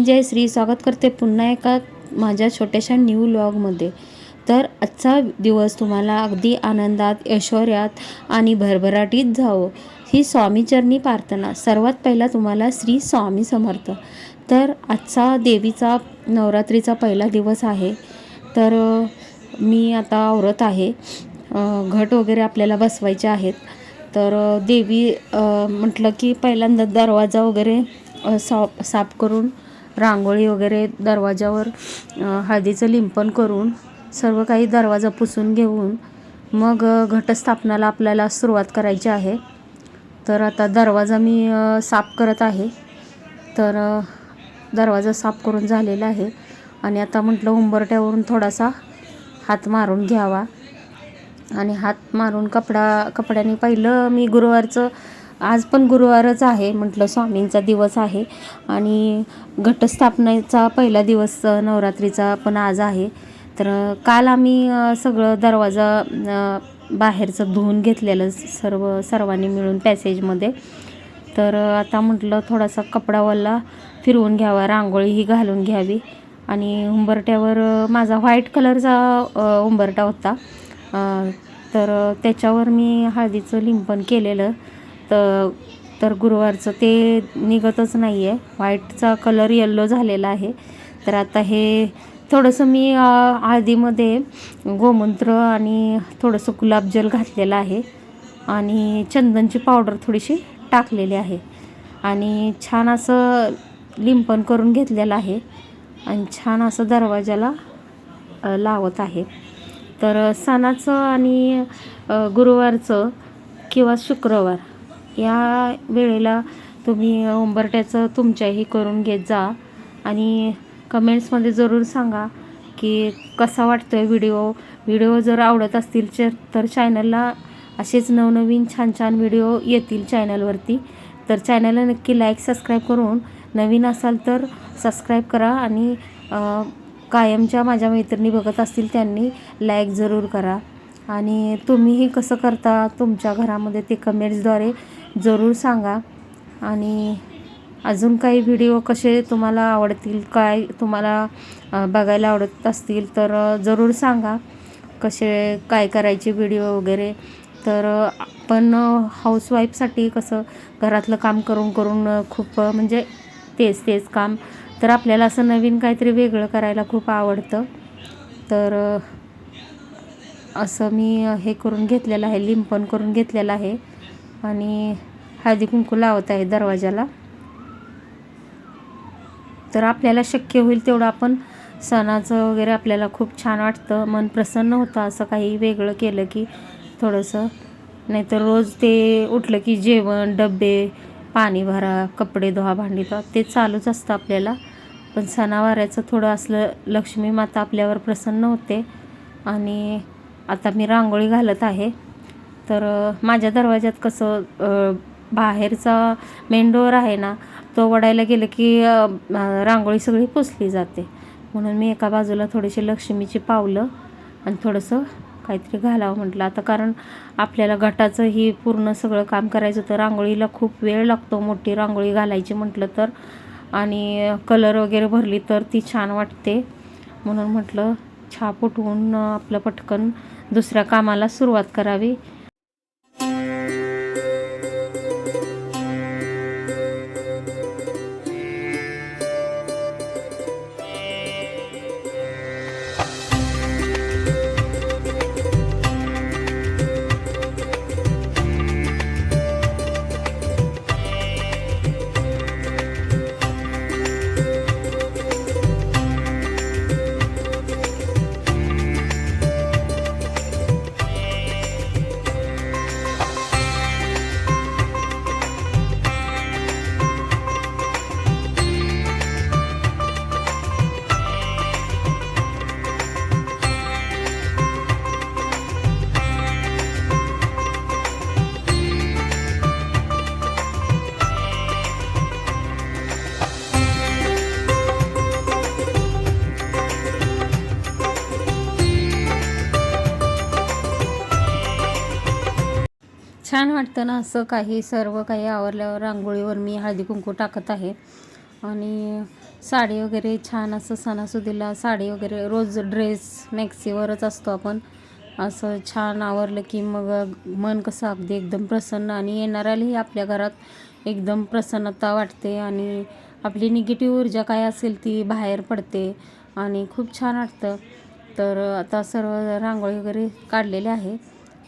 Hello Shri स्वागत करते पुन्हा एका माझ्या छोट्याशा न्यू लॉगमध्ये तर आजचा दिवस तुम्हाला अगदी आनंदात ऐश्वर्यात आणि भरभराटीत जावो. ही स्वामीचरणी प्रार्थना सर्वात पहिला तुम्हाला श्री स्वामी समर्थ. तर आजचा देवीचा नवरात्रीचा पहिला दिवस आहे. तर मी आता आवरत आहे. घट वगैरे आपल्याला बसवायचे आहेत. तर देवी म्हटलं की पहिल्यांदा दरवाजा वगैरे साफ साफ करून रांगोळी वगैरे दरवाजावर हळदीचं लिंपण करून सर्व काही दरवाजा पुसून घेऊन मग घटस्थापनाला आपल्याला सुरुवात करायची आहे. तर आता दरवाजा मी साफ करत आहे. तर दरवाजा साफ करून झालेला आहे. आणि आता म्हटलं उंबरट्यावरून थोडासा हात मारून घ्यावा. आणि हात मारून कपडा कपड्याने पहिलं मी गुरुवारचं आज पण गुरुवारच आहे म्हटलं स्वामींचा दिवस आहे आणि घटस्थापनेचा पहिला दिवस नवरात्रीचा पण आज आहे. तर काल आम्ही सगळं दरवाजा बाहेरचं धुवून घेतलेलं सर्व सर्वांनी मिळून पॅसेजमध्ये. तर आता म्हटलं थोडासा कपडावाला फिरवून घ्यावा रांगोळी ही घालून घ्यावी. आणि उंबरट्यावर माझा व्हाईट कलरचा उंबरटा होता. तर त्याच्यावर मी हळदीचं लिंपण केलेलं. तर तर गुरुवारचं ते निघतच नाही आहे. व्हाईटचा कलर येल्लो झालेला आहे. तर आता हे थोडंसं मी अ, हळदीमध्ये गोमूत्र आणि थोडंसं गुलाबजल घातलेलं आहे. आणि चंदनची पावडर थोडीशी टाकलेली आहे. आणि छान असं लिंपण करून घेतलेलं आहे. आणि छान असं दरवाजाला लावत आहे. तर सणाचं आणि गुरुवारचं किंवा शुक्रवार या वेळेला तुम्ही उंबरट्याचं तुमच्याही करून घेत जा आणि कमेंट्समध्ये जरूर सांगा की कसा वाटतो आहे व्हिडिओ व्हिडिओ जर आवडत असतील तर तर चॅनलला असेच नवनवीन छान छान व्हिडिओ येतील चॅनलवरती तर चॅनलला नक्की लाईक सबस्क्राईब करून नवीन असाल तर सबस्क्राईब करा आणि कायमच्या माझ्या मैत्रिणी बघत असतील त्यांनी लाईक जरूर करा. आणि तुम्हीही कसं करता तुमच्या घरामध्ये ते कमेंट्सद्वारे जरूर सांगा. आणि अजून काही व्हिडिओ कसे तुम्हाला आवडतील काय तुम्हाला बघायला आवडत असतील तर जरूर सांगा. कसे काय करायचे व्हिडिओ वगैरे. तर आपण पण हाऊसवाईफसाठी कसं घरातलं काम करून करून खूप म्हणजे तेच तेच काम. तर आपल्याला असं नवीन काहीतरी वेगळं करायला खूप आवडतं. तर असं मी हे करून घेतलेलं आहे लिंपण करून घेतलेलं आहे. आणि हळदी कुंकू लावत आहे दरवाजाला. तर आपल्याला शक्य होईल तेवढं आपण सणाचं वगैरे आपल्याला खूप छान वाटतं. मन प्रसन्न होतं असं काही वेगळं केलं की थोडंसं. नाहीतर रोज ते उठलं की जेवण डबे पाणी भरा कपडे धुवा भांडी धुवा ते चालूच असतं आपल्याला. पण सणावाऱ्याचं थोडं असलं लक्ष्मी माता आपल्यावर प्रसन्न होते. आणि आता मी रांगोळी घालत आहे. तर माझ्या दरवाज्यात कसं बाहेरचा मेन डोअर आहे ना तो वडायला गेलं की रांगोळी सगळी पुसली जाते. म्हणून मी एका बाजूला थोडीशी लक्ष्मीची पावलं आणि थोडंसं काहीतरी घालावं म्हटलं. आता कारण आपल्याला गटाचं ही पूर्ण सगळं काम करायचं तर रांगोळीला खूप वेळ लागतो मोठी रांगोळी घालायची म्हटलं तर. आणि कलर वगैरे भरली तर ती छान वाटते. म्हणून म्हटलं छाप उठवून आपलं पटकन दुसऱ्या कामाला सुरुवात करावी. छान वाटतं ना असं काही सर्व काही आवरल्यावर रांगोळीवर मी हळदी कुंकू टाकत आहे. आणि साडी वगैरे छान असं सणासुदीला साडी वगैरे रोज ड्रेस मॅक्सीवरच असतो आपण. असं छान आवरलं की मग मन कसं अगदी एकदम प्रसन्न आणि येणाऱ्यालाही आपल्या घरात एकदम प्रसन्नता वाटते आणि आपली निगेटिव्ह ऊर्जा काय असेल ती बाहेर पडते आणि खूप छान वाटतं. तर आता सर्व रांगोळी वगैरे काढलेले आहे.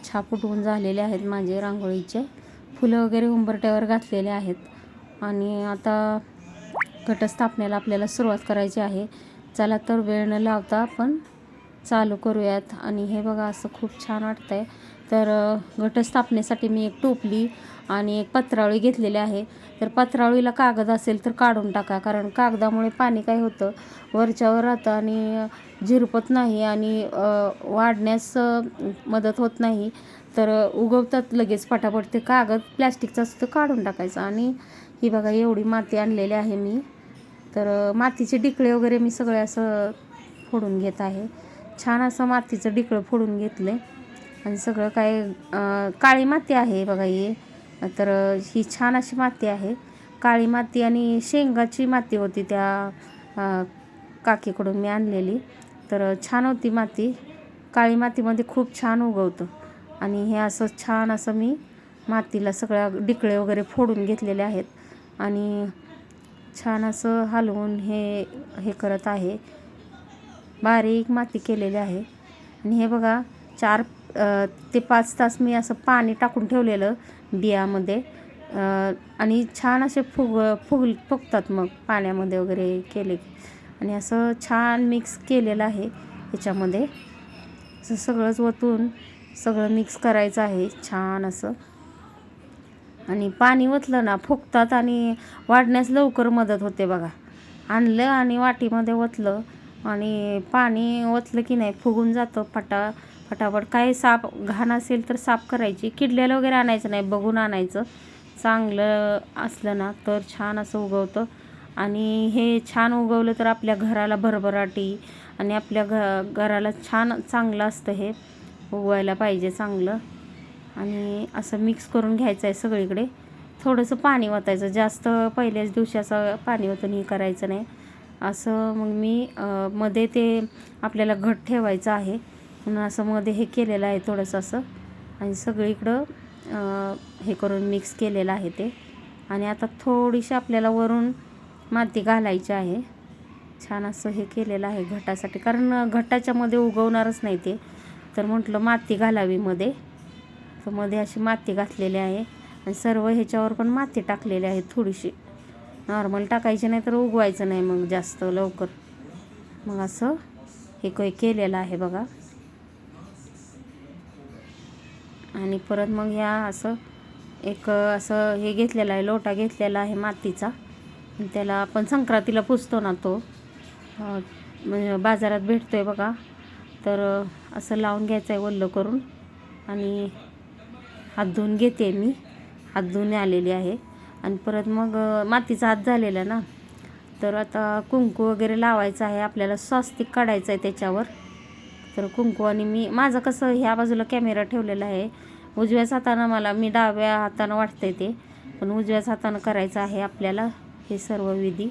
छाप उठवून झालेले आहेत माझे रांगोळीचे. फुलं वगैरे उंबरट्यावर घातलेले आहेत. आणि आता घटस्थापनेला आपल्याला सुरुवात करायची आहे. चला तर वेळ न लावता आपण चालू करूयात. आणि हे बघा असं खूप छान वाटतं आहे तर घटस्थापनेसाठी मी एक टोपली आणि एक पत्रावळी घेतलेली आहे. तर पत्रावळीला कागद असेल तर काढून टाका कारण कागदामुळे पाणी काय होतं? वरच्यावर राहतं आणि झिरपत नाही आणि वाढण्यास मदत होत नाही. तर उगवतात लगेच पटापट ते कागद प्लॅस्टिकचा असतं काढून टाकायचा. आणि ही बघा एवढी माती आणलेली आहे मी. तर मातीचे डिकळे वगैरे मी सगळे असं फोडून घेत आहे. छान असं मातीचं डिकळं फोडून घेतलं आहे आणि सगळं काय काळी माती आहे बघा ही. तर ही छान अशी माती आहे. काळी माती आणि शेंगाची माती होती त्या काकीकडून मी आणलेली. तर छान होती माती. काळी मातीमध्ये खूप छान उगवतं. आणि हे असं छान असं मी मातीला सगळ्या डिकळे वगैरे फोडून घेतलेले आहेत. आणि छान असं हलवून हे हे करत आहे. बारीक माती केलेली आहे. आणि हे बघा चार ते पाच तास मी असं पाणी टाकून ठेवलेलं बियामध्ये. आणि छान असे फुग फुग फुगतात मग पाण्यामध्ये वगैरे केले आणि असं छान मिक्स केलेलं आहे ह्याच्यामध्ये असं सगळंच वतून सगळं मिक्स करायचं आहे छान असं. आणि पाणी ओतलं ना फुगतात आणि वाढण्यास लवकर मदत होते बघा. आणलं आणि वाटीमध्ये ओतलं आणि पाणी ओतलं की नाही फुगून जातं फटा फटाफट. काही साप घाण असेल तर साफ करायची. किडलेलं वगैरे आणायचं नाही बघून आणायचं. चांगलं असलं ना तर छान असं उगवतं. आणि हे छान उगवलं तर आपल्या घराला भरभराटी आणि आपल्या घ घराला छान चांगलं असतं हे. उगवायला पाहिजे चांगलं. आणि असं मिक्स करून घ्यायचं आहे सगळीकडे. थोडंसं पाणी ओतायचं जास्त पहिल्याच दिवशी असं पाणी ओतून हे करायचं नाही. असं मग मी मध्ये ते आपल्याला घट ठेवायचं आहे. म्हणून असं मध्ये हे केलेलं आहे थोडंसं असं. आणि सगळीकडं हे करून मिक्स केलेलं आहे ते. आणि आता थोडीशी आपल्याला वरून माती घालायची आहे. छान असं हे केलेलं आहे घटासाठी. कारण घटाच्यामध्ये उगवणारच नाही ते. तर म्हटलं माती घालावी मध्ये. तर मध्ये अशी माती घातलेली आहे. आणि सर्व ह्याच्यावर पण माती टाकलेली आहे थोडीशी. नॉर्मल टाकायची नाही तर उगवायचं नाही मग जास्त लवकर. मग असं हे काही केलेलं आहे बघा. आणि परत मग ह्या असं एक असं हे घेतलेलं आहे लोटा घेतलेला आहे मातीचा. त्याला आपण संक्रांतीला पुसतो ना तो. म्हणजे बाजारात भेटतो आहे बघा. तर असं लावून घ्यायचं आहे वल्ल करून. आणि हात धुवून घेते मी. हात धुवून आलेली आहे. आणि परत मग मातीचा हात झालेला ना. तर आता कुंकू वगैरे लावायचं आहे. आपल्याला स्वस्तिक काढायचं आहे त्याच्यावर. तर कुंकू आणि मी माझं कसं ह्या बाजूला कॅमेरा ठेवलेला आहे. उजव्याच हातानं मला मी डाव्या हातानं वाटतंय ते पण उजव्याच हातानं करायचं आहे आपल्याला हे सर्व विधी.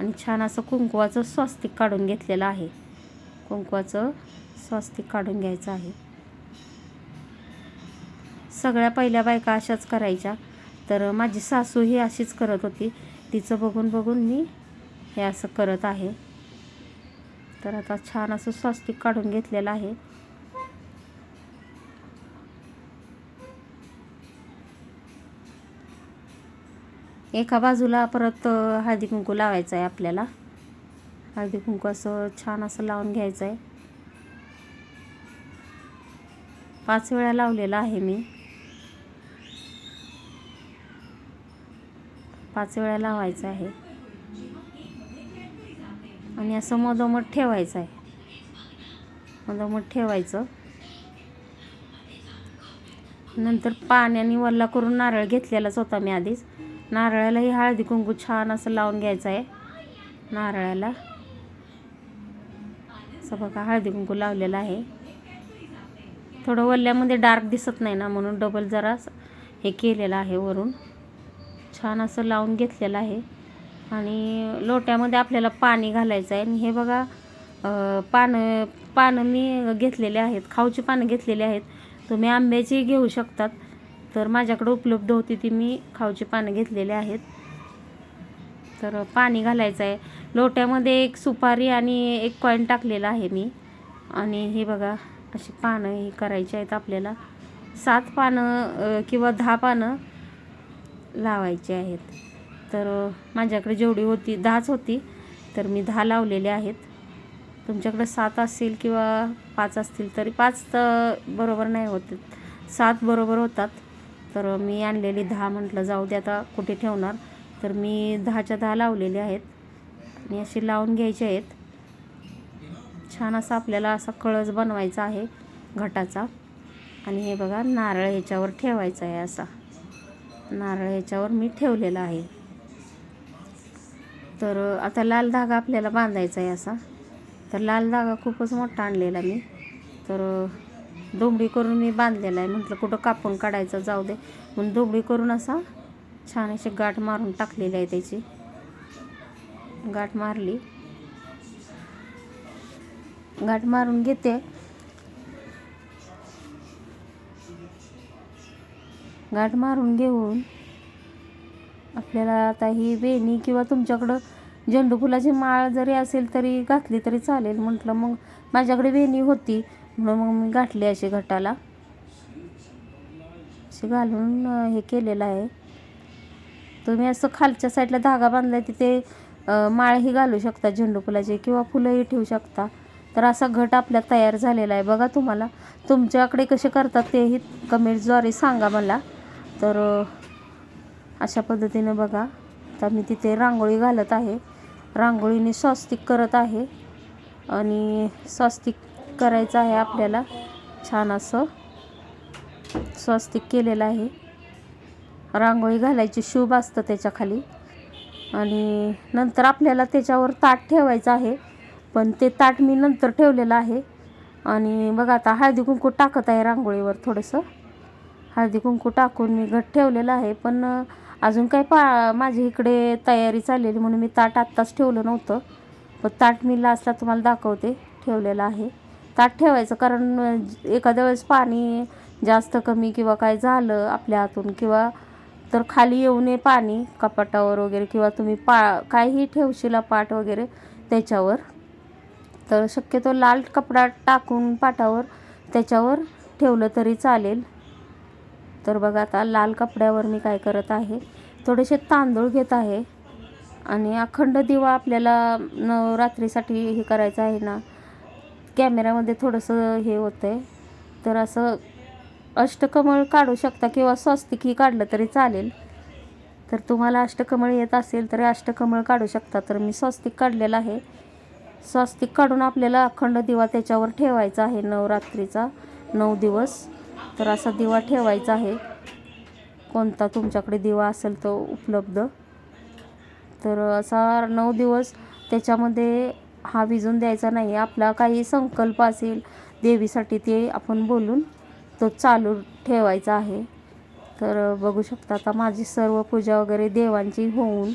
आणि छान असं कुंकवाचं स्वास्तिक काढून घेतलेलं आहे. कुंकवाचं स्वास्तिक काढून घ्यायचं आहे. सगळ्या पहिल्या बायका अशाच करायच्या. तर माझी सासू ही अशीच करत होती. तिचं बघून बघून मी हे असं करत आहे. तर आता छान असं स्वास्तिक काढून घेतलेलं आहे. एका बाजूला परत हळदी कुंकू लावायचं आहे आपल्याला. हळदी कुंकू असं छान असं लावून घ्यायचं आहे. पाच वेळा लावलेला आहे मी. पाच वेळा लावायचं आहे. आणि असं मधोमध ठेवायचं आहे. मधोमध ठेवायचं. नंतर पाण्याने वल्ला करून नारळ घेतलेलाच होता मी आधीच. नारळालाही हळदी कुंकू छान असं लावून घ्यायचं आहे. नारळाला. असं बघा हळदी कुंकू लावलेलं आहे. थोडं वल्ल्यामध्ये डार्क दिसत नाही ना म्हणून डबल जरा हे केलेलं आहे वरून. छान असं लावून घेतलेलं आहे. आणि लोट्यामध्ये आपल्याला पाणी घालायचं आहे. आणि हे बघा पानं पानं मी घेतलेले आहेत. खाऊची पानं घेतलेली आहेत. तुम्ही आंब्याची घेऊ शकतात. तर माझ्याकडे उपलब्ध होती ती मी खाऊची पानं घेतलेली आहेत. तर पाणी घालायचं आहे. लोट्यामध्ये एक सुपारी आणि एक कॉईन टाकलेला आहे मी. आणि हे बघा अशी पानं ही करायची आहेत आपल्याला. सात पानं किंवा दहा पानं लावायची आहेत. तर माझ्याकडे जेवढी होती दहाच होती तर मी दहा लावलेले आहेत. तुमच्याकडे सात असतील किंवा पाच असतील तरी पाच तर बरोबर नाही होते. सात बरोबर होतात. तर मी आणलेली दहा म्हटलं जाऊ दे आता कुठे ठेवणार? तर मी दहाच्या दहा लावलेले आहेत. आणि अशी लावून घ्यायचे आहेत. छान असा आपल्याला असा कळस बनवायचा आहे घटाचा. आणि हे बघा नारळ ह्याच्यावर ठेवायचा आहे असा. नारळ ह्याच्यावर मी ठेवलेला आहे. तर आता लाल धागा आपल्याला बांधायचा आहे असा. तर लाल धागा खूपच मोठा आणलेला मी. तर दोबडी करून मी बांधलेला आहे म्हटलं कुठं कापून काढायचं जाऊ दे. म्हणून दोबडी करून असा छान अशी गाठ मारून टाकलेली आहे त्याची. गाठ मारली. गाठ मारून घेते. गाठ मारून घेऊन आपल्याला आता ही वेणी किंवा तुमच्याकडं झेंडू फुलाची माळ जरी असेल तरी घातली तरी चालेल. म्हटलं मग माझ्याकडे वेणी होती म्हणून मग मी घातली अशी घटाला. अशी घालून हे केलेलं आहे. तुम्ही असं खालच्या साईडला धागा बांधलाय तिथे माळही घालू शकता झेंडू फुलाची किंवा फुलंही ठेवू शकता. तर असा घट आपला तयार झालेला आहे. बघा तुम्हाला तुमच्याकडे कसे करतात तेही कमेंट्सद्वारे सांगा मला. तर अशा पद्धतीनं बघा. आता मी तिथे रांगोळी घालत आहे. रांगोळीने स्वस्तिक करत आहे. आणि स्वस्तिक करायचं आहे आपल्याला. छान असं स्वस्तिक केलेलं आहे. रांगोळी घालायची शुभ असतं त्याच्याखाली. आणि नंतर आपल्याला त्याच्यावर ताट ठेवायचं आहे. पण ते ताट मी नंतर ठेवलेलं आहे. आणि बघा आता हळदी कुंकू टाकत आहे रांगोळीवर थोडंसं. हळदी कुंकू टाकून मी घट ठेवलेलं आहे. पण अजून काय पा माझी इकडे तयारी चाललेली म्हणून मी ताट आत्ताच ठेवलं नव्हतं. पण ताट मी लास्टला तुम्हाला दाखवते ठेवलेलं आहे. ताट ठेवायचं कारण एखाद्या वेळेस पाणी जास्त कमी किंवा काय झालं आपल्या हातून किंवा तर खाली येऊ नये पाणी कपाटावर वगैरे किंवा तुम्ही पा काहीही ठेवशीला पाट वगैरे त्याच्यावर. तर शक्यतो लाल कपडा टाकून पाटावर त्याच्यावर ठेवलं तरी चालेल. तर बघा आता लाल कपड्यावर मी काय करत आहे. थोडेसे तांदूळ घेत आहे. आणि अखंड दिवा आपल्याला नवरात्रीसाठी हे करायचं आहे ना कॅमेऱ्यामध्ये थोडंसं हे होतं आहे तर असं अष्टकमळ काढू शकता किंवा स्वस्तिकी काढलं तरी चालेल. तर तुम्हाला अष्टकमळ येत असेल तर अष्टकमळ काढू शकता. तर मी स्वस्तिक काढलेलं आहे. स्वस्तिक काढून आपल्याला अखंड दिवा त्याच्यावर ठेवायचा आहे नवरात्रीचा नऊ दिवस. तर असा दिवा ठेवायचा आहे. कोणता तुमच्याकडे दिवा असेल तो उपलब्ध. तर असा नऊ दिवस त्याच्यामध्ये हा विजून द्यायचा नाही. आपला काही संकल्प असेल देवीसाठी ते आपण बोलून तो चालू ठेवायचा आहे. तर बघू शकता आता माझी सर्व पूजा वगैरे देवांची होऊन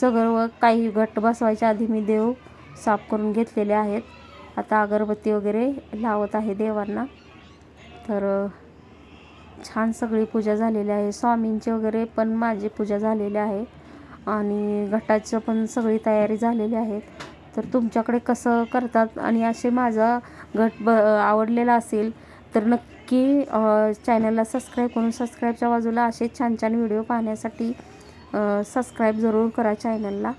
सगळं काही घट बसवायच्या आधी मी देव साफ करून घेतलेले आहेत. आता अगरबत्ती वगैरे लावत आहे देवांना. तर छान सगळी पूजा झालेली आहे. स्वामींची वगैरे पण माझी पूजा झालेली आहे. आणि घटाचं पण सगळी तयारी झालेली आहे. तर तुमच्याकडे कसं करतात? आणि असे माझा घट ब आवडलेला असेल तर नक्की चॅनलला सबस्क्राईब करून सबस्क्राईबच्या बाजूला असे छान छान व्हिडिओ पाहण्यासाठी सबस्क्राईब जरूर करा चॅनलला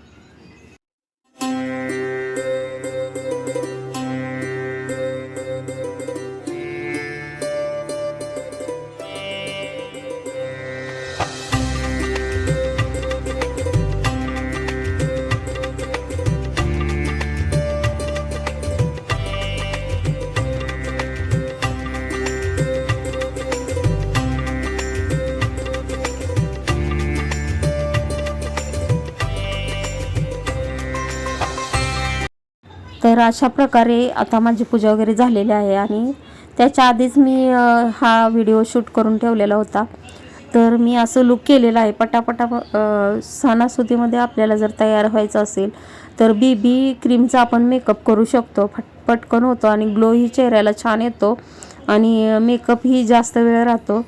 तर अशा प्रकारे आता माझी पूजा वगैरे झालेली आहे आणि त्याच्या आधीच मी हा व्हिडिओ शूट करून ठेवलेला होता. तर मी असं लुक केलेलं आहे. पटापटा सणासुदीमध्ये आपल्याला जर तयार व्हायचं असेल तर बी बी क्रीमचा आपण मेकअप करू शकतो. फट पटकन होतो आणि ग्लोही चेहऱ्याला छान येतो आणि मेकअपही जास्त वेळ राहतो.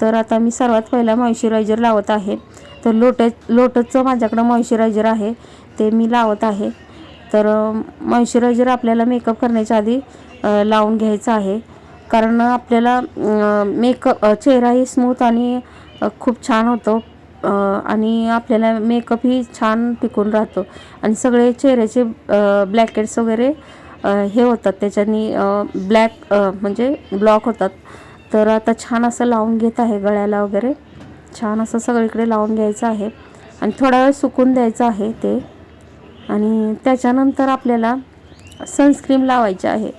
तर आता मी सर्वात पहिला मॉइश्चरायझर लावत आहे. तर लोटस लोटसचं माझ्याकडं मॉइश्चरायझर आहे. ते मी लावत आहे. तर मॉइश्चरायझर आपल्याला मेकअप करण्याच्या आधी लावून घ्यायचं आहे. कारण आपल्याला मेकअप चेहराही स्मूथ आणि खूप छान होतो. आणि आपल्याला मेकअपही छान टिकून राहतो. आणि सगळे चेहऱ्याचे ब्लॅकेट्स वगैरे हे होतात. त्याच्यानी ब्लॅक म्हणजे ब्लॉक होतात. तर आता छान असं लावून घेत आहे गळ्याला वगैरे. छान असं सगळीकडे लावून घ्यायचं आहे. आणि थोडा वेळ सुकून द्यायचं आहे ते. आणि त्याच्यानंतर आपल्याला सनस्क्रीम लावायची आहे.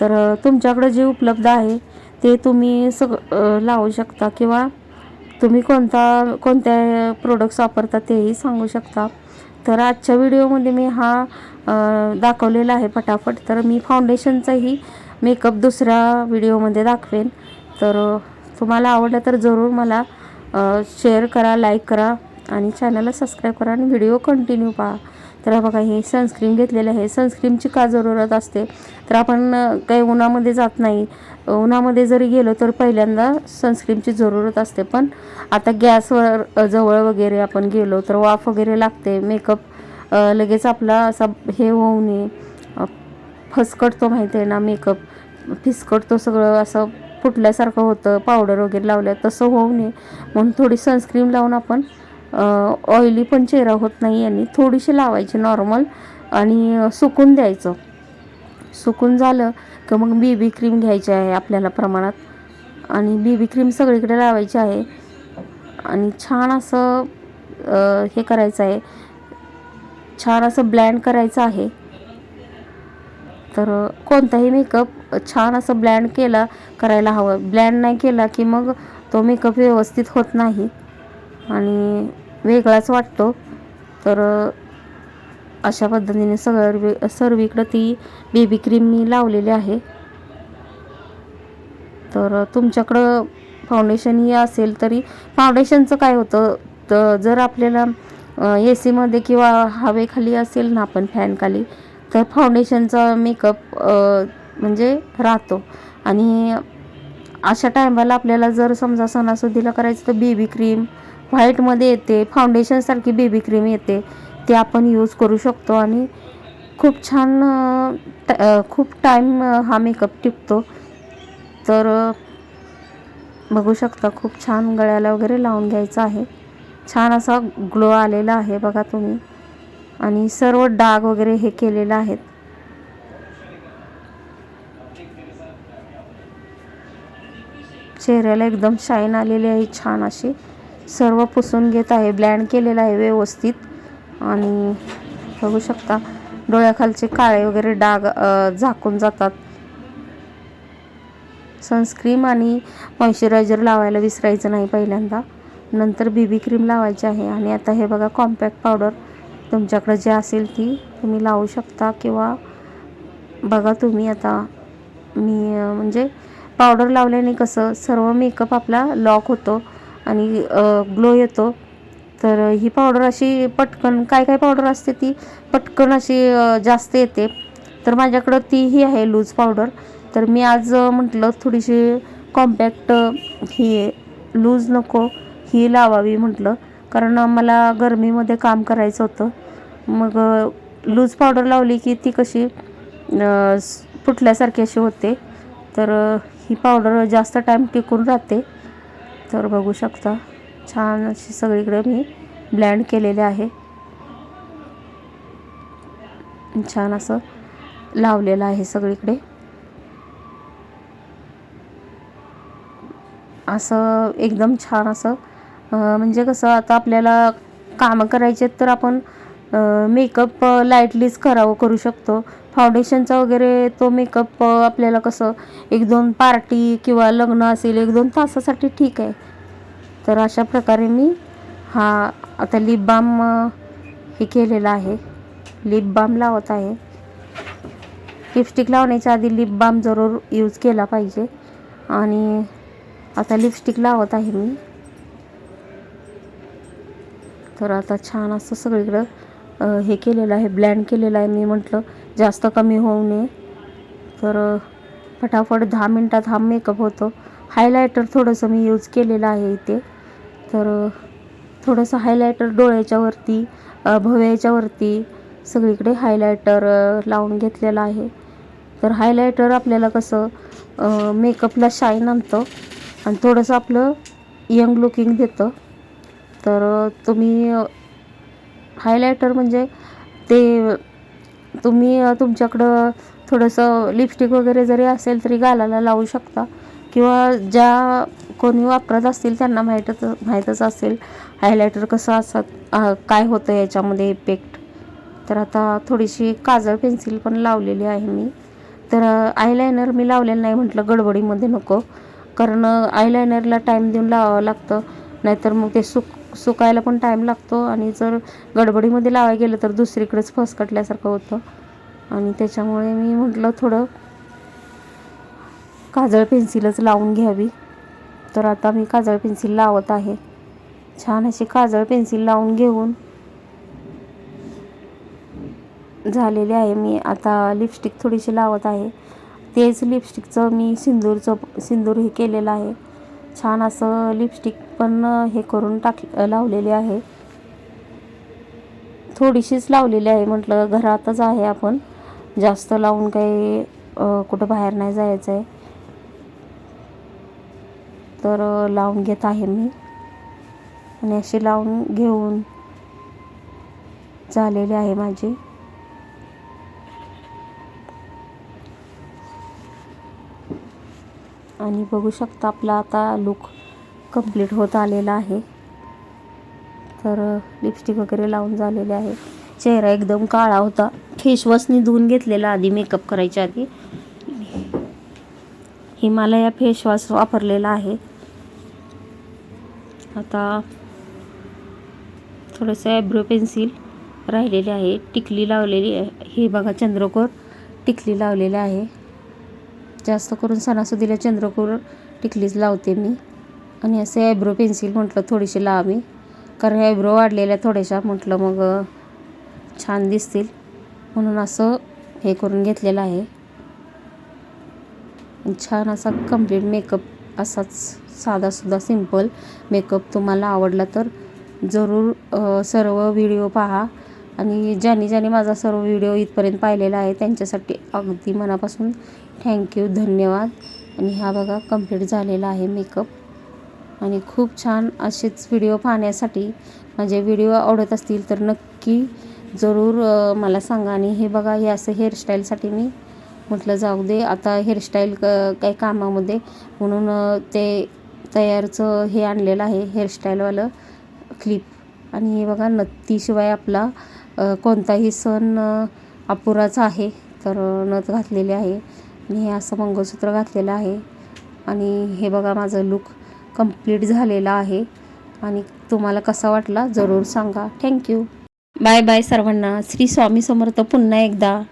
तर तुमच्याकडं जे उपलब्ध आहे ते तुम्ही सग लावू शकता किंवा तुम्ही कोणता कोणत्या प्रोडक्ट्स वापरता तेही सांगू शकता. तर आजच्या व्हिडिओमध्ये मी हा दाखवलेला आहे फटाफट तर मी फाउंडेशनचाही मेकअप दुसऱ्या व्हिडिओमध्ये दाखवेन. तर तुम्हाला आवडलं तर जरूर मला शेअर करा लाईक करा आणि चॅनलला सबस्क्राईब करा आणि व्हिडिओ कंटिन्यू पहा. तर बघा हे सनस्क्रीम घेतलेलं आहे. सनस्क्रीमची का जरूरत असते. तर आपण काही उन्हामध्ये जात नाही. उन्हामध्ये जरी गेलो तर पहिल्यांदा सनस्क्रीमची जरूरत असते. पण आता गॅसवर जवळ वगैरे आपण गेलो तर वाफ वगैरे लागते. मेकअप लगेच आपला असा हे होऊ नये. फसकटतो माहिती आहे ना मेकअप फिसकटतो सगळं. असं फुटल्यासारखं होतं. पावडर वगैरे लावल्या तसं होऊ नये. म्हणून थोडी सनस्क्रीम लावून आपण ऑइली पण चेहरा होत नाही यांनी थोडीशी लावायची नॉर्मल आणि सुकून द्यायचं. सुकून झालं की मग बी बी क्रीम घ्यायची आहे आपल्याला प्रमाणात. आणि बी बी क्रीम सगळीकडे लावायची आहे. आणि छान असं हे करायचं आहे. छान असं ब्लँड करायचं आहे. तर कोणताही मेकअप छान असं ब्लँड केला करायला हवं. ब्लँड नाही केला की मग तो मेकअप व्यवस्थित होत नाही. आणि वेगळाच वाटतो. तर अशा पद्धतीने सगळं सर्वीकडं ती बेबी क्रीम मी लावलेली आहे. तर तुमच्याकडं फाउंडेशनही असेल तरी फाउंडेशनचं काय होतं? तर जर आपल्याला ए सीमध्ये किंवा हवेखाली असेल ना आपण फॅनखाली तर फाउंडेशनचा मेकअप म्हणजे राहतो. आणि अशा टायमाला आपल्याला जर समजा सणासुदीला करायचं तर बेबी क्रीम व्हाईटमध्ये येते फाउंडेशनसारखी बेबी क्रीम येते ते आपण यूज करू शकतो आणि खूप छान ट- खूप टाईम हा मेकअप टिकतो तर बघू शकता खूप छान गळ्याला वगैरे लावून घ्यायचं आहे. छान असा ग्लो आलेला आहे बघा तुम्ही. आणि सर्व डाग वगैरे हे केलेलं आहेत. चेहऱ्याला एकदम शाईन आलेली आहे छान अशी. सर्व पुसून घेत आहे. ब्लँड केलेलं आहे व्यवस्थित. आणि बघू शकता डोळ्याखालचे काळे वगैरे डाग झाकून जातात. सनस्क्रीम आणि मॉइश्चरायझर लावायला विसरायचं नाही पहिल्यांदा. नंतर बी बी क्रीम लावायची आहे. आणि आता हे बघा कॉम्पॅक्ट पावडर तुमच्याकडे जे असेल ती तुम्ही लावू शकता किंवा बघा तुम्ही आता मी म्हणजे पावडर लावल्याने कसं सर्व मेकअप आपला लॉक होतो. आणि ग्लो येतो. तर ही पावडर अशी पटकन काय काय पावडर असते ती? पटकन अशी जास्त येते. तर माझ्याकडं तीही आहे लूज पावडर. तर मी आज म्हटलं थोडीशी कॉम्पॅक्ट ही लूज नको ही लावावी म्हटलं. कारण मला गरमीमध्ये काम करायचं होतं. मग लूज पावडर लावली की ती कशी फुटल्यासारखी अशी होते. तर ही पावडर जास्त टाईम टिकून राहते. तर बघू शकता. छान अशी सगळीकडे मी ब्लँड केलेले आहे. छान असं लावलेलं आहे सगळीकडे. असं एकदम छान असं म्हणजे कसं आता आपल्याला कामं करायचे आहेत तर आपण मेकअप लाईटलीच करावं करू शकतो. फाउंडेशनचा वगैरे तो मेकअप आपल्याला कसं एक दोन पार्टी किंवा लग्न असेल एक दोन तासासाठी ठीक आहे. तर अशा प्रकारे मी हा आता लिप बाम हे केलेला आहे. लिप बाम लावत आहे. लिपस्टिक लावण्याच्या आधी लिप बाम जरूर यूज केला पाहिजे. आणि आता लिपस्टिक लावत आहे मी. तर आता छान असं सगळीकडं हे केलेलं आहे ब्लँड केलेलं आहे. मी म्हटलं जास्त कमी होऊ नये. तर फटाफट दहा मिनटात हा मेकअप होतो. हायलायटर थोडंसं मी यूज केलेलं आहे इथे. तर थोडंसं हायलायटर डोळ्याच्यावरती भव्याच्यावरती सगळीकडे हायलायटर लावून घेतलेलं आहे. तर हायलायटर आपल्याला कसं मेकअपला शाईन आणतं आणि थोडंसं आपलं यंग लुकिंग देतं. तर तुम्ही हायलायटर म्हणजे ते तुम्ही तुमच्याकडं थोडंसं लिपस्टिक वगैरे जरी असेल तरी गालाला लावू शकता. किंवा ज्या कोणी वापरत असतील त्यांना माहीतच माहीतच असेल हायलायटर कसं असत काय होतं याच्यामध्ये इफेक्ट तर आता थोडीशी काजळ पेन्सिल पण लावलेली आहे मी. तर आयलायनर मी लावलेलं नाही म्हटलं गडबडीमध्ये नको. कारण आयलायनरला टाईम देऊन लावावं लागतं. नाहीतर मग ते सुक सुकायला पण टाईम लागतो आणि जर गडबडीमध्ये लावायला गेलं तर दुसरीकडेच फसकटल्यासारखं होतं. आणि त्याच्यामुळे मी म्हटलं थोडं काजळ पेन्सिलच लावून घ्यावी. तर आता मी काजळ पेन्सिल लावत आहे. छान अशी काजळ पेन्सिल लावून घेऊन झालेले आहे मी. आता लिपस्टिक थोडीशी लावत आहे. तेच लिपस्टिकचं मी सिंदूरचं सिंदूर हे केलेलं आहे. छान असं लिपस्टिक पण हे करून टाक लावलेले आहे. थोडीशीच लावलेली आहे म्हटलं घरातच आहे आपण. जास्त लावून काही कुठं बाहेर नाही जायचं आहे तर लावून घेत आहे मी. आणि अशी लावून घेऊन झालेली आहे माझी. आणि बघू शकता आपला आता लुक कंप्लीट होत आलेला आहे. तर लिपस्टिक वगैरे लावून झालेले आहे. चेहरा एकदम काळा होता. फेशवॉशनी धुवून घेतलेला आधी मेकअप करायच्या आधी. हिमालया फेशवॉश वापरलेला आहे. आता थोडंसं ॲब्रो पेन्सिल राहिलेले आहे. टिकली लावलेली आहे. हे बघा चंद्रकोर टिकली लावलेली आहे. जास्त करून सणासुदीला चंद्रकोर टिकलीच लावते मी. आणि असे आयब्रो पेन्सिल म्हटलं थोडीशी लावावी कारण आयब्रो वाढलेल्या थोड्याशा म्हटलं मग छान दिसतील. म्हणून असं हे करून घेतलेलं आहे. छान असा कंप्लीट मेकअप असाच साधासुद्धा सिंपल मेकअप तुम्हाला आवडला तर जरूर सर्व व्हिडिओ पहा. आणि ज्यांनी ज्यांनी माझा सर्व व्हिडिओ इथपर्यंत पाहिलेला आहे त्यांच्यासाठी अगदी मनापासून थँक्यू धन्यवाद. आणि हा बघा कंप्लीट झालेला आहे मेकअप आणि खूप छान असेच व्हिडिओ पाहण्यासाठी माझे व्हिडिओ आवडत असतील तर नक्की जरूर मला सांगा. आणि हे बघा हे असं हेअरस्टाईलसाठी मी म्हटलं जाऊ दे. आता हेअरस्टाईल क काही कामामध्ये म्हणून ते तयारचं हे आणलेलं आहे हेअरस्टाईलवालं क्लिप आणि हे बघा नत्तीशिवाय आपला कोणताही सण अपुराच आहे. तर नथ घातलेली आहे. आणि हे असं मंगळसूत्र घातलेलं आहे. आणि हे बघा माझं लुक कंप्लीट झालेला आहे. आणि तुम्हाला कसा वाटला जरूर सांगा. थँक्यू बाय बाय सर्वांना. श्री स्वामी समर्थ पुन्हा एकदा.